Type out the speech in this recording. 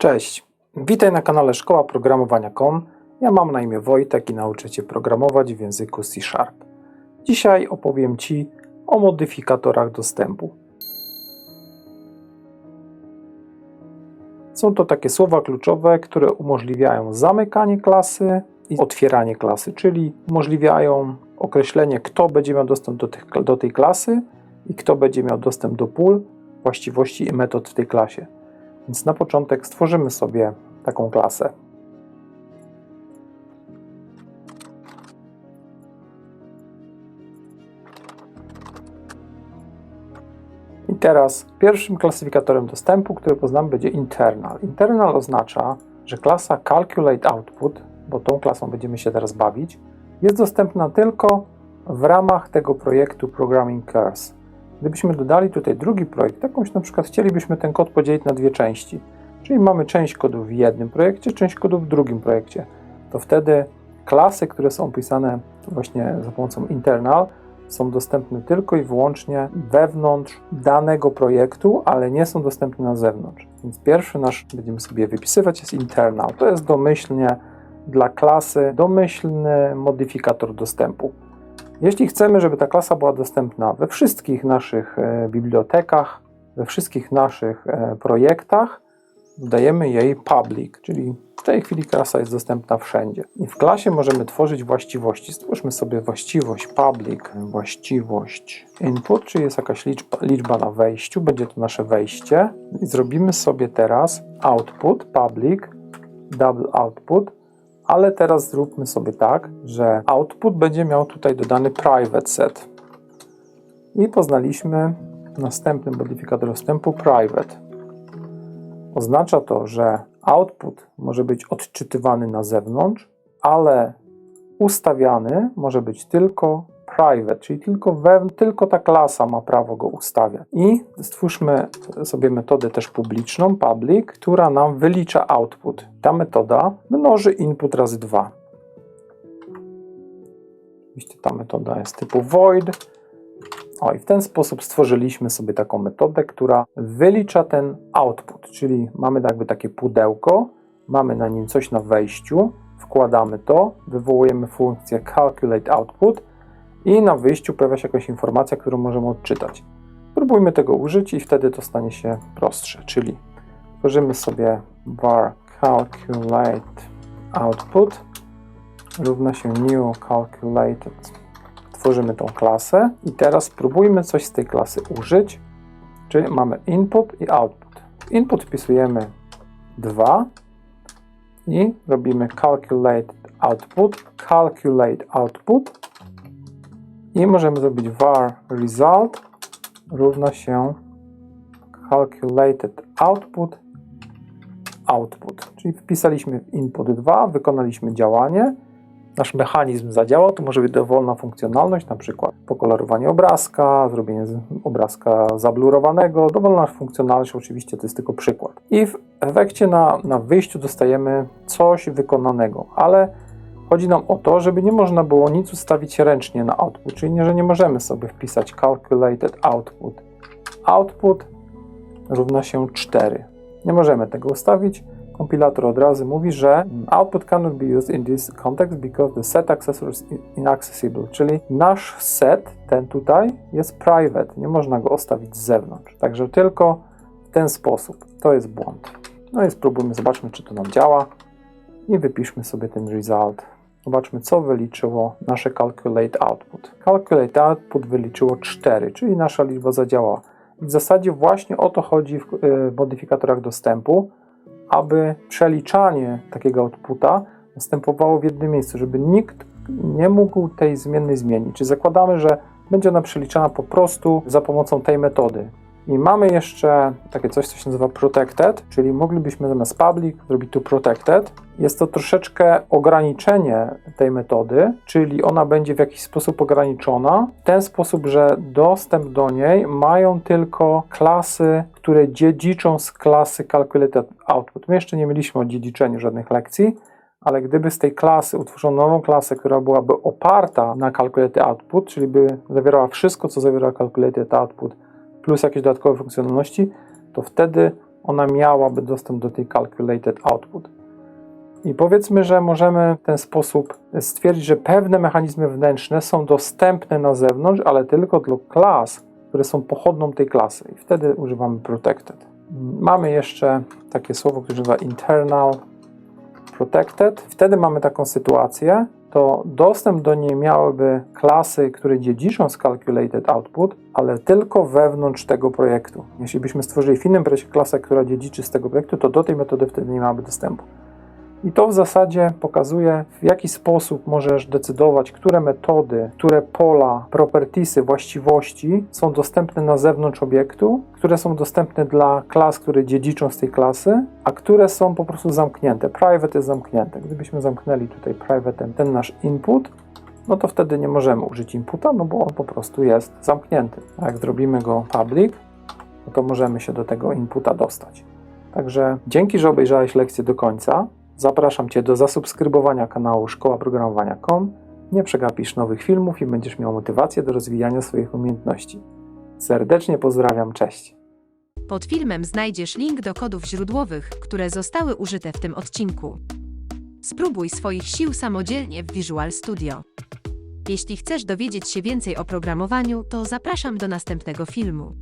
Cześć, witaj na kanale Szkoła Programowania.com. Ja mam na imię Wojtek i nauczę Cię programować w języku C Sharp. Dzisiaj opowiem Ci o modyfikatorach dostępu. Są to takie słowa kluczowe, które umożliwiają zamykanie klasy i otwieranie klasy, czyli umożliwiają określenie, kto będzie miał dostęp do, tych, do tej klasy i kto będzie miał dostęp do pól, właściwości i metod w tej klasie. Więc na początek stworzymy sobie taką klasę. I teraz pierwszym klasyfikatorem dostępu, który poznamy, będzie internal. Internal oznacza, że klasa calculate output, bo tą klasą będziemy się teraz bawić, jest dostępna tylko w ramach tego projektu Programming Cars. Gdybyśmy dodali tutaj drugi projekt, jakąś na przykład chcielibyśmy ten kod podzielić na dwie części, czyli mamy część kodu w jednym projekcie, część kodu w drugim projekcie, to wtedy klasy, które są opisane właśnie za pomocą internal, są dostępne tylko i wyłącznie wewnątrz danego projektu, ale nie są dostępne na zewnątrz. Więc pierwszy nasz, będziemy sobie wypisywać, jest internal. To jest domyślnie dla klasy domyślny modyfikator dostępu. Jeśli chcemy, żeby ta klasa była dostępna we wszystkich naszych e, bibliotekach, we wszystkich naszych e, projektach, dodajemy jej public, czyli w tej chwili klasa jest dostępna wszędzie. I w klasie możemy tworzyć właściwości. Stwórzmy sobie właściwość public, właściwość input, czyli jest jakaś liczba, liczba na wejściu, będzie to nasze wejście. I zrobimy sobie teraz output public, double output, ale teraz zróbmy sobie tak, że output będzie miał tutaj dodany private set. I poznaliśmy następny modyfikator wstępu private. Oznacza to, że output może być odczytywany na zewnątrz, ale ustawiany może być tylko private, czyli tylko, we, tylko ta klasa ma prawo go ustawiać. I stwórzmy sobie metodę też publiczną, public, która nam wylicza output. Ta metoda mnoży input razy 2. Oczywiście ta metoda jest typu void. O, i w ten sposób stworzyliśmy sobie taką metodę, która wylicza ten output, czyli mamy jakby takie pudełko, mamy na nim coś na wejściu, wkładamy to, wywołujemy funkcję calculate output i na wyjściu pojawia się jakaś informacja, którą możemy odczytać. Spróbujmy tego użyć i wtedy to stanie się prostsze, czyli tworzymy sobie var calculate output równa się new calculated. Tworzymy tą klasę i teraz spróbujmy coś z tej klasy użyć, czyli mamy input i output. W input wpisujemy 2 i robimy calculate output, calculate output i możemy zrobić var result równa się calculated output output. Czyli wpisaliśmy input 2, wykonaliśmy działanie, nasz mechanizm zadziałał, to może być dowolna funkcjonalność, na przykład pokolorowanie obrazka, zrobienie obrazka zablurowanego, dowolna funkcjonalność, oczywiście to jest tylko przykład. I w efekcie na, na wyjściu dostajemy coś wykonanego, ale Chodzi nam o to, żeby nie można było nic ustawić ręcznie na output, czyli nie, że nie możemy sobie wpisać calculated output. Output równa się 4. Nie możemy tego ustawić. Kompilator od razu mówi, że output cannot be used in this context because the set accessor is inaccessible, czyli nasz set, ten tutaj, jest private, nie można go ustawić z zewnątrz. Także tylko w ten sposób. To jest błąd. No i spróbujmy, zobaczmy, czy to nam działa i wypiszmy sobie ten result. Zobaczmy, co wyliczyło nasze calculate output. Calculate output wyliczyło 4, czyli nasza liczba zadziałała. W zasadzie właśnie o to chodzi w y, modyfikatorach dostępu, aby przeliczanie takiego outputa następowało w jednym miejscu, żeby nikt nie mógł tej zmiennej zmienić. Czyli zakładamy, że będzie ona przeliczana po prostu za pomocą tej metody. I mamy jeszcze takie coś, co się nazywa protected, czyli moglibyśmy zamiast public zrobić tu protected. Jest to troszeczkę ograniczenie tej metody, czyli ona będzie w jakiś sposób ograniczona w ten sposób, że dostęp do niej mają tylko klasy, które dziedziczą z klasy calculated output. My jeszcze nie mieliśmy o dziedziczeniu żadnych lekcji, ale gdyby z tej klasy utworzono nową klasę, która byłaby oparta na calculated output, czyli by zawierała wszystko, co zawiera calculated output, plus jakieś dodatkowe funkcjonalności, to wtedy ona miałaby dostęp do tej calculated output. I powiedzmy, że możemy w ten sposób stwierdzić, że pewne mechanizmy wnętrzne są dostępne na zewnątrz, ale tylko dla klas, które są pochodną tej klasy. I wtedy używamy protected. Mamy jeszcze takie słowo, które nazywa internal protected. Wtedy mamy taką sytuację, to dostęp do niej miałyby klasy, które dziedziczą z calculated output, ale tylko wewnątrz tego projektu. Jeśli byśmy stworzyli w innym projekcie klasę, która dziedziczy z tego projektu, to do tej metody wtedy nie mamy dostępu. I to w zasadzie pokazuje, w jaki sposób możesz decydować, które metody, które pola, propertiesy, właściwości są dostępne na zewnątrz obiektu, które są dostępne dla klas, które dziedziczą z tej klasy, a które są po prostu zamknięte. Private jest zamknięte. Gdybyśmy zamknęli tutaj private ten nasz input, no to wtedy nie możemy użyć inputa, no bo on po prostu jest zamknięty. A jak zrobimy go public, no to możemy się do tego inputa dostać. Także dzięki, że obejrzałeś lekcję do końca. Zapraszam Cię do zasubskrybowania kanału Szkoła Programowania.com. Nie przegapisz nowych filmów i będziesz miał motywację do rozwijania swoich umiejętności. Serdecznie pozdrawiam, cześć. Pod filmem znajdziesz link do kodów źródłowych, które zostały użyte w tym odcinku. Spróbuj swoich sił samodzielnie w Visual Studio. Jeśli chcesz dowiedzieć się więcej o programowaniu, to zapraszam do następnego filmu.